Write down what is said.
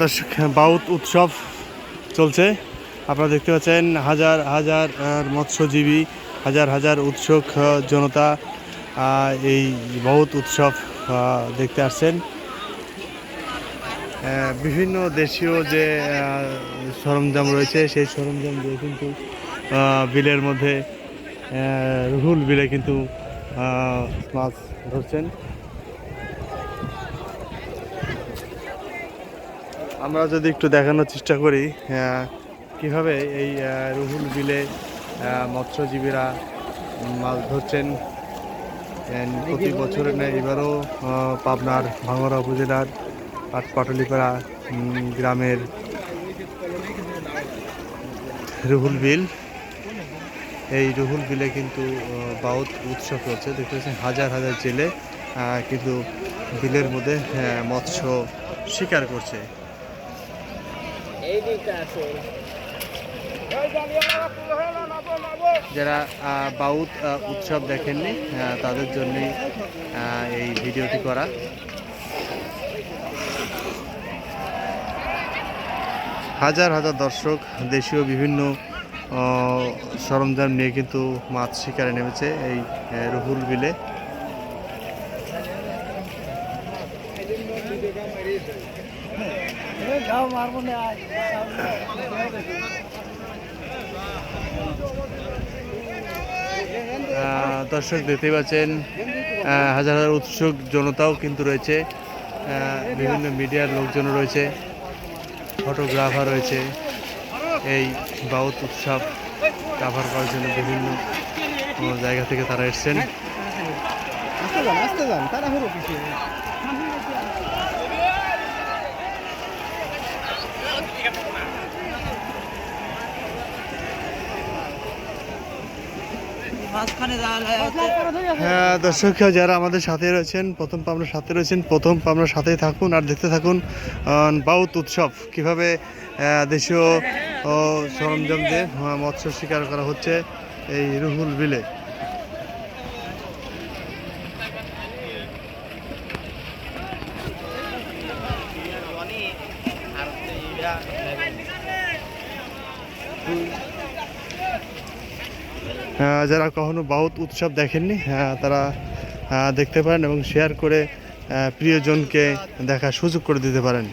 দর্শক, বাউত উৎসব চলছে। আপনারা দেখতে পাচ্ছেন হাজার হাজার মৎস্যজীবী, হাজার হাজার উৎসুক জনতা এই বাউত উৎসব দেখতে আসছেন। বিভিন্ন দেশীয় যে সরঞ্জাম রয়েছে, সেই সরঞ্জাম দিয়ে কিন্তু বিলের মধ্যে রুহুল বিলে কিন্তু মাছ ধরছেন। আমরা যদি একটু দেখানোর চেষ্টা করি কীভাবে এই রুহুল বিলে মৎস্যজীবীরা মাছ ধরছেন প্রতি বছরের ন্যায় এবারও পাবনার ভাঙড়া উপজেলার পাট পাটলিপাড়া গ্রামের রুহুল বিল। এই রুহুল বিলে কিন্তু বাউত উৎসব চলছে দেখতে পাচ্ছেন, হাজার হাজার জেলে কিন্তু বিলের মধ্যে মৎস্য শিকার করছে। যারা বাউত উৎসব দেখেননি তাদের জন্যই এই ভিডিওটি করা। হাজার হাজার দর্শক, দেশীয় বিভিন্ন সরঞ্জাম নিয়ে কিন্তু মাছ শিকারে নেমেছে এই রুহুল বিলে। দর্শক দেখতে পাচ্ছেন হাজার হাজার উৎসুক জনতাও কিন্তু রয়েছে। বিভিন্ন মিডিয়ার লোকজন রয়েছে, ফটোগ্রাফার রয়েছে। এই বাউত উৎসব কাভার করার জন্য বিভিন্ন জায়গা থেকে তারা এসছেন। আসতে যান আসতে যান কিছু মাঝখানে হ্যাঁ দর্শক, যারা আমাদের সাথে রয়েছেন, প্রথম পাবনার সাথে রয়েছেন, প্রথম পাবনার সাথেই থাকুন আর দেখতে থাকুন বাউত উৎসব। কীভাবে দেশীয় সরঞ্জাম দিয়ে মৎস্য শিকার করা হচ্ছে এই রুহুল বিলে। যারা কখনো বাউত উৎসব দেখেননি তারা দেখতে পারেন এবং শেয়ার করে প্রিয়জনকে দেখার সুযোগ করে দিতে পারেন।